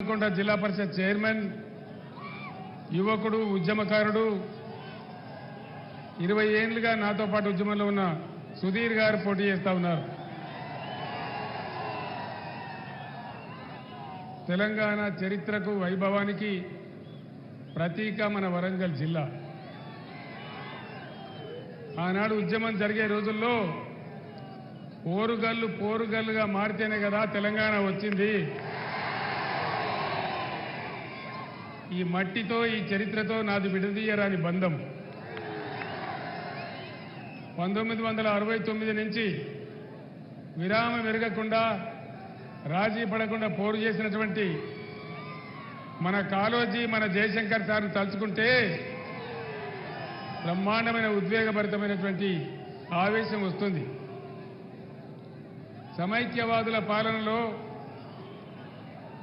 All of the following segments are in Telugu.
నల్గొండ జిల్లా పరిషత్ చైర్మన్ యువకుడు ఉద్యమకారుడు ఇరవై ఏళ్ళుగా నాతో పాటు ఉద్యమంలో ఉన్న సుధీర్ గారు పోటీ చేస్తా ఉన్నారు. తెలంగాణ చరిత్రకు వైభవానికి ప్రతీక మన వరంగల్ జిల్లా. ఆనాడు ఉద్యమం జరిగే రోజుల్లో పోరుగల్లు పోరుగల్లుగా మారితేనే కదా తెలంగాణ వచ్చింది. ఈ మట్టితో ఈ చరిత్రతో నాది విడదీయరాని బంధం. పంతొమ్మిది వందల అరవై తొమ్మిది నుంచి విరామం ఎరగకుండా రాజీ పడకుండా పోరు చేసినటువంటి మన కాలోజీ మన జయశంకర్ సార్ను తలుచుకుంటే బ్రహ్మాండమైన ఉద్వేగభరితమైనటువంటి ఆవేశం వస్తుంది. సమైక్యవాదుల పాలనలో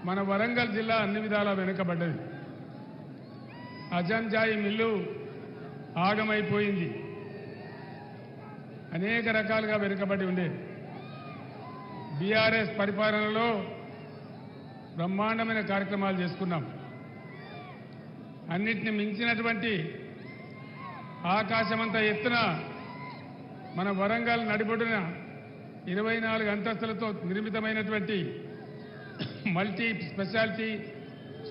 మన వరంగల్ జిల్లా అన్ని విధాలా వెనుకబడ్డది. అజంజాయి మిల్లు ఆగమైపోయింది. అనేక రకాలుగా వెనుకబడి ఉండేది. బీఆర్ఎస్ పరిపాలనలో బ్రహ్మాండమైన కార్యక్రమాలు చేసుకున్నాం. అన్నిటిని మించినటువంటి ఆకాశమంత ఎత్తున మన వరంగల్ నడిబొడిన ఇరవై నాలుగు అంతస్తులతో నిర్మితమైనటువంటి multi speciality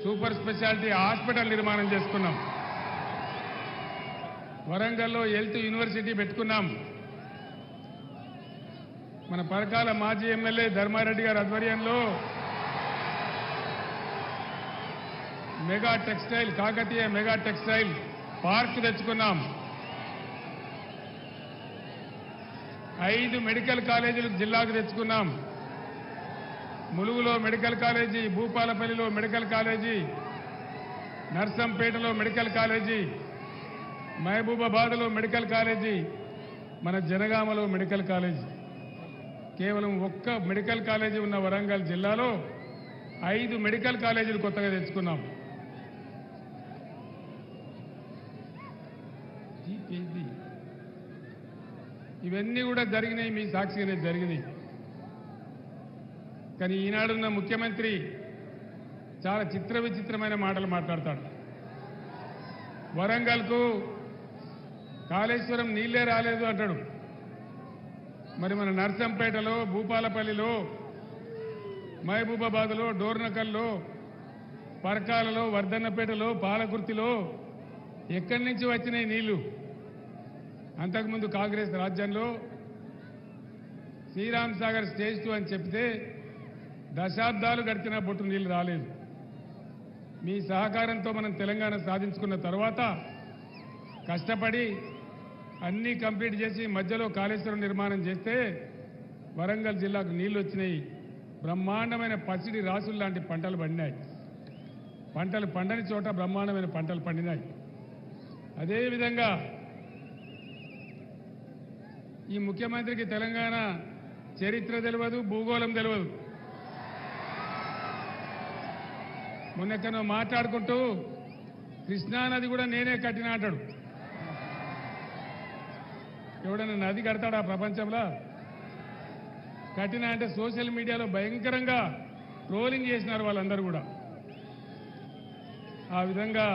super speciality hospital నిర్మాణం చేసుకున్నాం. వరంగల్లో హెల్త్ యూనివర్సిటీ పెట్టుకున్నాం. మన పరకాల మాజీ ఎమ్మెల్యే ధర్మారెడ్డి గారి ఆధ్వర్యంలో mega textile Kakatiya mega textile park తెచ్చుకున్నాం. ఐదు మెడికల్ కాలేజీలు జిల్లాకు తెచ్చుకున్నాం. ములుగులో మెడికల్ కాలేజీ భూపాలపల్లిలో మెడికల్ కాలేజీ నర్సంపేటలో మెడికల్ కాలేజీ మహబూబాబాద్లో మెడికల్ కాలేజీ మన జనగామలో మెడికల్ కాలేజీ. కేవలం ఒక్క మెడికల్ కాలేజీ ఉన్న వరంగల్ జిల్లాలో ఐదు మెడికల్ కాలేజీలు కొత్తగా తెచ్చుకున్నాం. ఇవన్నీ కూడా జరిగినాయి మీ సాక్షిగానే జరిగినాయి. కానీ ఈనాడున్న ముఖ్యమంత్రి చాలా చిత్ర విచిత్రమైన మాటలు మాట్లాడతాడు. వరంగల్కు కాళేశ్వరం నీళ్ళే రాలేదు అంటాడు. మరి మన నర్సంపేటలో భూపాలపల్లిలో మహబూబాబాద్లో డోర్నకల్లో పరకాలలో వర్ధన్నపేటలో పాలకుర్తిలో ఎక్కడి నుంచి వచ్చినాయి నీళ్ళు? అంతకుముందు కాంగ్రెస్ రాజ్యంలో శ్రీరామ్ సాగర్ స్టేజ్ టూ అని చెప్తే దశాబ్దాలు గడిచిన బొట్టు నీళ్ళు రాలేదు. మీ సహకారంతో మనం తెలంగాణ సాధించుకున్న తర్వాత కష్టపడి అన్నీ కంప్లీట్ చేసి మధ్యలో కాళేశ్వరం నిర్మాణం చేస్తే వరంగల్ జిల్లాకు నీళ్ళు వచ్చినాయి. బ్రహ్మాండమైన పసిడి రాసులు లాంటి పంటలు పండినాయి. పంటలు పండని చోట బ్రహ్మాండమైన పంటలు పండినాయి. అదేవిధంగా ఈ ముఖ్యమంత్రికి తెలంగాణ చరిత్ర తెలియదు భూగోళం తెలియదు మొన్నెక్కనో మాట్లాడుకుంటూ కృష్ణానది కూడా నేనే కట్టిన అంటాడు. ఎవడైనా నది కడతాడా ప్రపంచంలో? కట్టిన అంటే సోషల్ మీడియాలో భయంకరంగా ట్రోలింగ్ చేసినారు వాళ్ళందరూ కూడా. ఆ విధంగా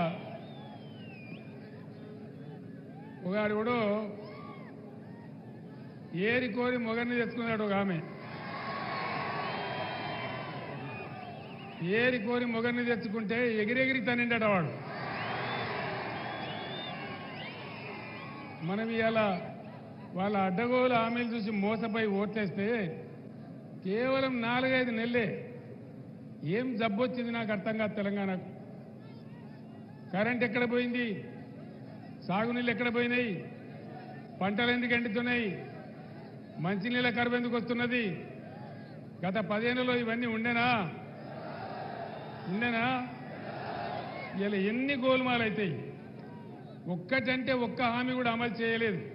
ఒకడు కూడా ఏరి కోరి మొగర్ని తెచ్చుకున్నాడు ఒక ఆమె. ఏరి కోరి మొగర్ని తెచ్చుకుంటే ఎగిరెగిరి తనిండట వాడు. మనం ఇలా వాళ్ళ అడ్డగోలు హామీలు చూసి మోసపోయి ఓట్లేస్తే కేవలం నాలుగైదు నెలలే ఏం జబ్బొచ్చింది నాకు అర్థం కాదు తెలంగాణకు. కరెంట్ ఎక్కడ పోయింది? సాగునీళ్ళు ఎక్కడ పోయినాయి? పంటలు ఎందుకు ఎండుతున్నాయి? మంచినీళ్ళ కరువు ఎందుకు వస్తున్నది? గత పదేళ్ళలో ఇవన్నీ ఉండేనా? ఉండేనా? ఇలా ఎన్ని గోల్మాలు అవుతాయి ఒక్కటంటే ఒక్క హామీ కూడా అమలు చేయలేదు.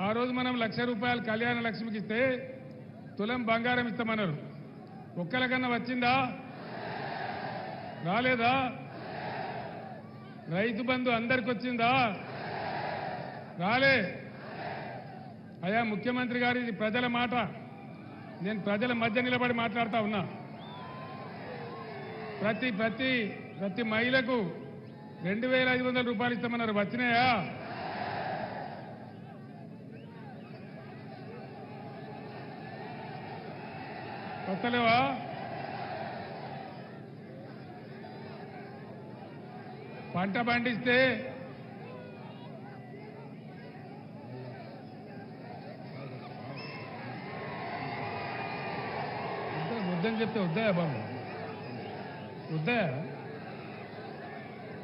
ఆ రోజు మనం లక్ష రూపాయలు కళ్యాణ లక్ష్మికి ఇస్తే తులం బంగారం ఇస్తామన్నారు. ఒక్కలకన్నా వచ్చిందా? రాలేదా? రైతు బంధు అందరికి వచ్చిందా? రాలే. అయా ముఖ్యమంత్రి గారి ప్రజల మాట. నేను ప్రజల మధ్య నిలబడి మాట్లాడుతా ఉన్నా. ప్రతి ప్రతి ప్రతి మహిళకు రెండు వేల ఐదు వందల రూపాయలు ఇస్తామన్నారు. వచ్చినాయా? వస్తలేవా? పంట పండిస్తే వద్దని చెప్తే వద్దాయా బాబు. were there